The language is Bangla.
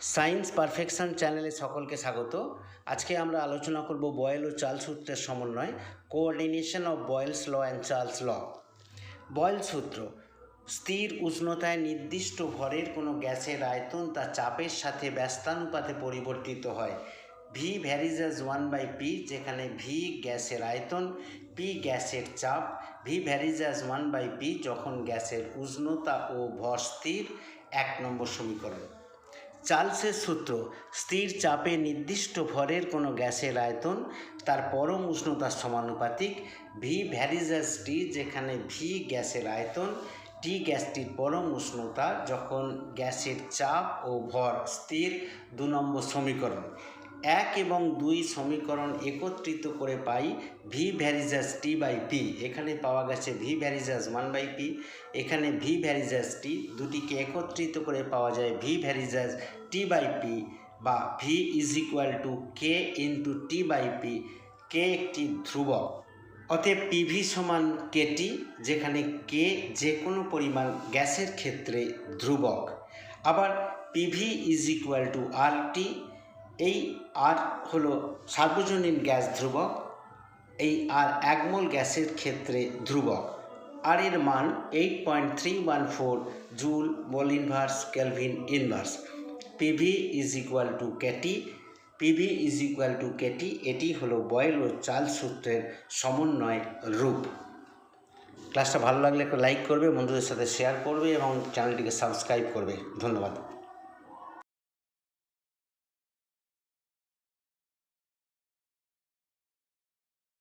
সায়েন্স পারফেকশন চ্যানেলে সকলকে স্বাগত। আজকে আমরা আলোচনা করব বয়েল ও চার্লস সূত্রের সমন্বয়, coordination of Boyle's law and Charles law. Boyle সূত্র, স্থির উষ্ণতায় নির্দিষ্ট ভরের কোনো গ্যাসের আয়তন তার চাপের সাথে ব্যস্তানুপাতে পরিবর্তিত হয়। V varies as one by P যেখানে ভি গ্যাসের আয়তন পি গ্যাসের চাপ V varies as one by P যখন গ্যাসের উষ্ণতা ও ভর স্থির, এক নম্বর সমীকরণ। চার্লসের সূত্র, স্থির চাপে নির্দিষ্ট ভরের কোনো গ্যাসের আয়তন, তার পরম উষ্ণতার সমানুপাতিক ভি ভ্যারিজাস ডি যেখানে ভি গ্যাসের আয়তন টি গ্যাসটির পরম উষ্ণতা, যখন গ্যাসের চাপ ও ভর স্থির দু নম্বর সমীকরণ। এক এবং দুই সমীকরণ একত্রিত করে পাই V varies as T by P এখানে পাওয়া গেছে V varies as one by P এখানে ভি ভ্যারিজাস টি দুটিকে একত্রিত করে পাওয়া যায় V varies as T by P বা V is equal to K into T by P K একটি ধ্রুবক। অতএব পিভি সমান কেটি যেখানে কে যে কোনো পরিমাণ গ্যাসের ক্ষেত্রে ধ্রুবক। আবার PV is equal to R T এই আর হলো সার্বজনীন গ্যাস ধ্রুবক, এই আর একমোল গ্যাসের ক্ষেত্রে ধ্রুবক। আর এর মান eight point three one four joule mole inverse kelvin inverse PV is equal to K T PV is equal to K T এটি হলো বয়েল ও চাল সূত্রের সমন্বয় রূপ। ক্লাসটা ভালো লাগলে একটু লাইক করবে, বন্ধুদের সাথে শেয়ার করবে এবং চ্যানেলটিকে সাবস্ক্রাইব করবে। ধন্যবাদ।